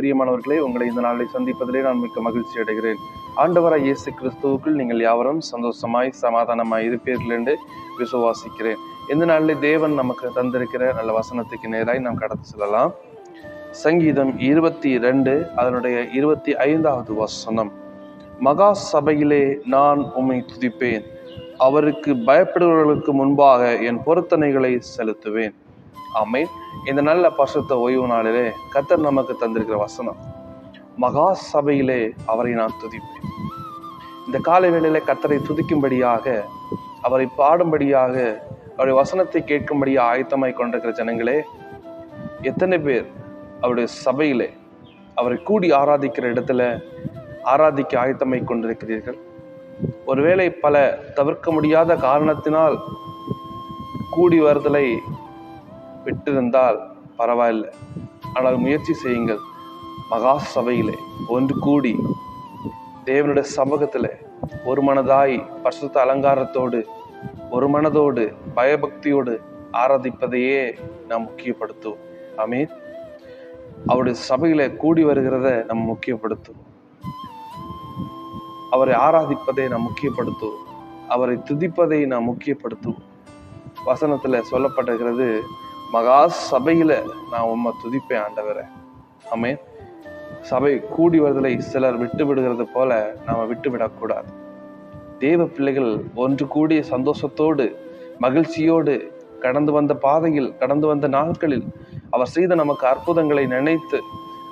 பிரியமானவர்களே உங்களை இந்த நாளை சந்திப்பதிலே நான் மிக்க மகிழ்ச்சி அடைகிறேன். ஆண்டவராய் இயேசு கிறிஸ்துவுக்குள் நீங்கள் யாவரும் சந்தோஷமாய் சமாதானமாய் இருப்பீர்கள் என்று விசுவாசிக்கிறேன். இந்த நாளில் தேவன் நமக்கு தந்திருக்கிற நல்ல வசனத்துக்கு நேராய் நாம் கடந்து செல்லலாம். சங்கீதம் இருபத்தி ரெண்டு அதனுடைய இருபத்தி ஐந்தாவது வசனம். மகா சபையிலே நான் உம்மை துதிப்பேன். அவருக்கு பயப்படுபவர்களுக்கு முன்பாக என் பொருத்தனைகளை செலுத்துவேன். அமை இந்த நல்ல பரிசுத்த ஓய்வு நாளிலே கத்தர் நமக்கு தந்திருக்கிற வசனம் மகா சபையிலே அவரை நான் துதிப்பேன். இந்த காலை வேளையில கத்தரை துதிக்கும்படியாக அவரை பாடும்படியாக அவருடைய வசனத்தை கேட்கும்படியாக ஆயத்தமாய் கொண்டிருக்கிற ஜனங்களே எத்தனை பேர் அவருடைய சபையிலே அவரை கூடி ஆராதிக்கிற இடத்துல ஆராதிக்க ஆயத்தமாய் கொண்டிருக்கிறீர்கள்? ஒருவேளை பல தவிர்க்க முடியாத காரணத்தினால் கூடி வருதலை விட்டிருந்தால் பரவாயில்லை. ஆனால் முயற்சி செய்யுங்கள். மகா சபையிலே ஒன்று கூடி தேவனுடைய சமூகத்தில் ஒரு மனதாய் பரிசுத்த அலங்காரத்தோடு ஒரு மனதோடு பயபக்தியோடு ஆராதிப்பதையே நாம் முக்கியப்படுத்துவோம். அமீர் அவருடைய சபையில கூடி வருகிறத நம்ம முக்கியப்படுத்துவோம். அவரை ஆராதிப்பதை நாம் முக்கியப்படுத்துவோம். அவரை துதிப்பதை நாம் முக்கியப்படுத்துவோம். வசனத்துல சொல்லப்படுகிறது மகா சபையில நான் உம்மை துதிப்பேன் ஆண்டவரை. ஆமே சபை கூடி வருதலை சிலர் விட்டு விடுகிறது போல நாம விட்டு விடக்கூடாது. தேவ பிள்ளைகள் ஒன்று கூடிய சந்தோஷத்தோடு மகிழ்ச்சியோடு கடந்து வந்த பாதையில் கடந்து வந்த நாட்களில் அவர் செய்த நமக்கு அற்புதங்களை நினைத்து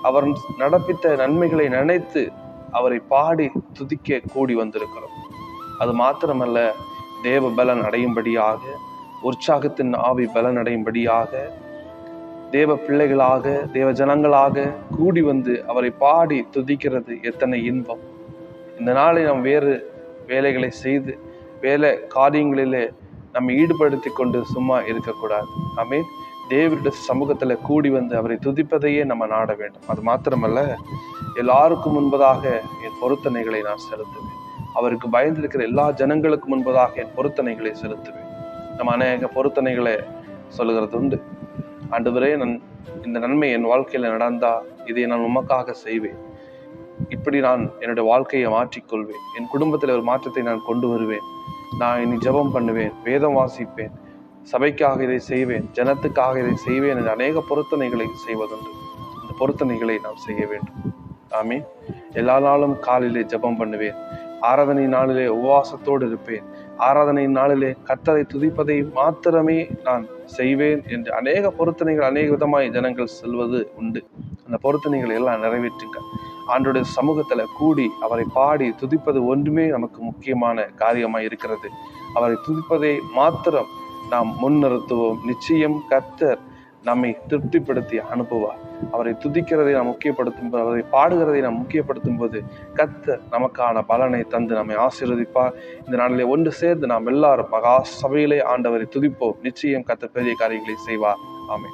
அவர் நடப்பித்த நன்மைகளை நினைத்து அவரை பாடி துதிக்க கூடி வந்திருக்கிறோம். அது மாத்திரமல்ல தேவ பலன் அடையும்படியாக உற்சாகத்தின் ஆவி பலனடையும்படியாக தேவ பிள்ளைகளாக தேவ ஜனங்களாக கூடி வந்து அவரை பாடி துதிக்கிறது எத்தனை இன்பம். இந்த நாளை நாம் வேறு வேலைகளை செய்து வேலை காரியங்களிலே நம்ம ஈடுபடுத்தி கொண்டு சும்மா இருக்கக்கூடாது. ஆமே தேவருடைய சமூகத்தில் கூடி வந்து அவரை துதிப்பதையே நம்ம நாட வேண்டும். அது மாத்திரமல்ல எல்லாருக்கும் முன்பதாக என் பொருத்தனைகளை நான் செலுத்துவேன். அவருக்கு பயந்திருக்கிற எல்லா ஜனங்களுக்கும் முன்பதாக என் பொருத்தனைகளை செலுத்துவேன். நம்ம அநேக பொருத்தனைகளை சொல்லுகிறது உண்டு ஆண்டவரே நான் இந்த நன்மை என் வாழ்க்கையில் நடந்தா இதை நான் உமக்காக செய்வேன். இப்படி நான் என்னுடைய வாழ்க்கையை மாற்றிக்கொள்வேன். என் குடும்பத்தில் ஒரு மாற்றத்தை நான் கொண்டு வருவேன். நான் இனி ஜெபம் பண்ணுவேன் வேதம் வாசிப்பேன் சபைக்காக இதை செய்வேன் ஜனத்துக்காக இதை செய்வேன் என்று அநேக பொருத்தனைகளை செய்வதுண்டு. இந்த பொருத்தனைகளை நாம் செய்ய வேண்டும். ஆமே எல்லா நாளும் காலையிலே ஜெபம் பண்ணுவேன். ஆராதனை நாளிலே உபவாசத்தோடு இருப்பேன். ஆராதனை நாளிலே கத்தரை துதிப்பதை மாத்திரமே நான் செய்வேன் என்று அநேக பொருத்தனைகள் அநேக விதமாய் ஜனங்கள் செல்வது உண்டு. அந்த பொருத்தனைகளை எல்லாம் நிறைவேற்றுங்க ஆண்டுடைய சமூகத்தில் கூடி அவரை பாடி துதிப்பது ஒன்றுமே நமக்கு முக்கியமான காரியமாக இருக்கிறது. அவரை துதிப்பதை மாத்திரம் நாம் முன்னிறுத்துவோம். நிச்சயம் கத்தர் நம்மை திருப்திப்படுத்தி அனுப்புவார். அவரை துதிக்கிறதை நாம் முக்கியப்படுத்தும் போது அவரை பாடுகிறதை நாம் முக்கியப்படுத்தும் போது கத்த நமக்கான பலனை தந்து நம்மை ஆசீர்வதிப்பார். இந்த நாளிலே ஒன்று சேர்ந்து நாம் எல்லாரும் மகா சபையிலே ஆண்டவரை துதிப்போம். நிச்சயம் கத்த பெரிய காரியங்களை செய்வார். ஆமை